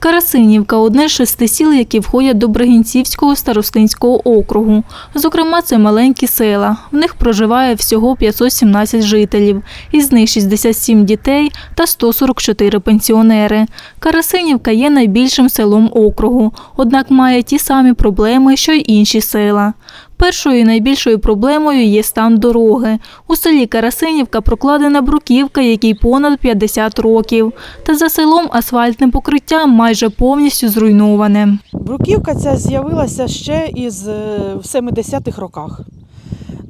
Карасинівка одне з шести сіл, які входять до Бригінцівського старостинського округу. Зокрема, це маленькі села. В них проживає всього 517 жителів, із них 67 дітей та 144 пенсіонери. Карасинівка є найбільшим селом округу, однак має ті самі проблеми, що й інші села. Першою і найбільшою проблемою є стан дороги. У селі Карасинівка прокладена бруківка, якій понад 50 років. Та за селом асфальтне покриття майже повністю зруйноване. Бруківка ця з'явилася ще із е, в 70-х роках.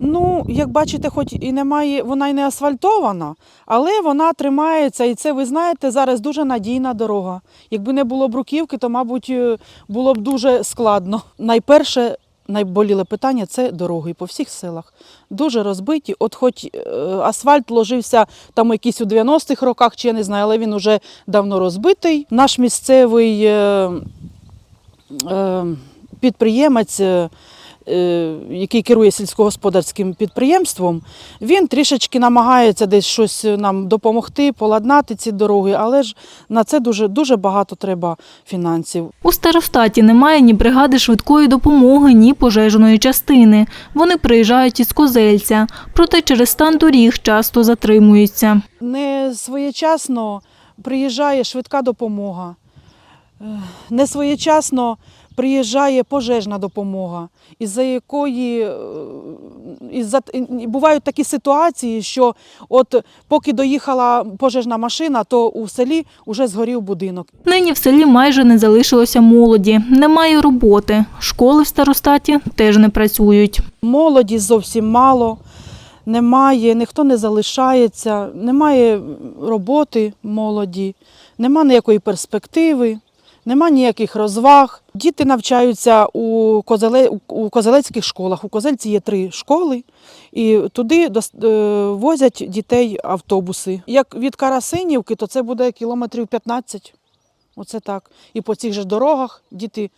Ну, як бачите, хоч і немає, вона й не асфальтована, але вона тримається, і це ви знаєте, зараз дуже надійна дорога. Якби не було бруківки, то, мабуть, е, було б дуже складно. Найперше, найболіле питання це дороги по всіх селах. Дуже розбиті. От хоч е, асфальт ложився там якийсь у 90-х роках, чи я не знаю, але він уже давно розбитий. Наш місцевий е, е, підприємець, який керує сільськогосподарським підприємством, він трішечки намагається десь щось нам допомогти, поладнати ці дороги, але ж на це дуже, дуже багато треба фінансів. У старостаті немає ні бригади швидкої допомоги, ні пожежної частини. Вони приїжджають із Козельця, проте через стан доріг часто затримуються. Не своєчасно приїжджає швидка допомога, Е, не своєчасно приїжджає пожежна допомога, із-за якої е, із-за, бувають такі ситуації, що от поки доїхала пожежна машина, то у селі вже згорів будинок. Нині в селі майже не залишилося молоді, немає роботи. Школи в старостаті теж не працюють. Молоді зовсім мало, немає, ніхто не залишається, немає роботи молоді, нема ніякої перспективи, нема ніяких розваг. Діти навчаються у, у козелецьких школах. У Козельці є три школи, і туди е, возять дітей автобуси. Як від Карасинівки, то це буде кілометрів 15. Оце так. І по цих же дорогах діти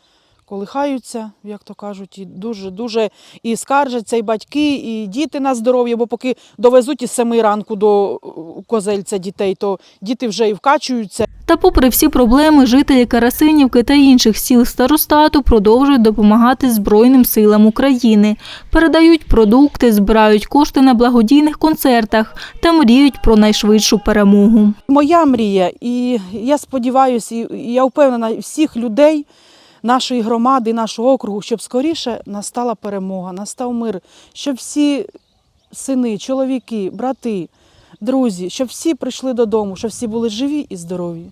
колихаються, як то кажуть, і дуже, дуже і скаржаться, і батьки, і діти на здоров'я, бо поки довезуть із семи ранку до козельця дітей, то діти вже і вкачуються. Та попри всі проблеми, жителі Карасинівки та інших сіл старостату продовжують допомагати Збройним силам України. Передають продукти, збирають кошти на благодійних концертах та мріють про найшвидшу перемогу. Моя мрія, і я сподіваюся, і я впевнена всіх людей нашої громади, нашого округу, щоб скоріше настала перемога, настав мир, щоб всі сини, чоловіки, брати, друзі, щоб всі прийшли додому, щоб всі були живі і здорові.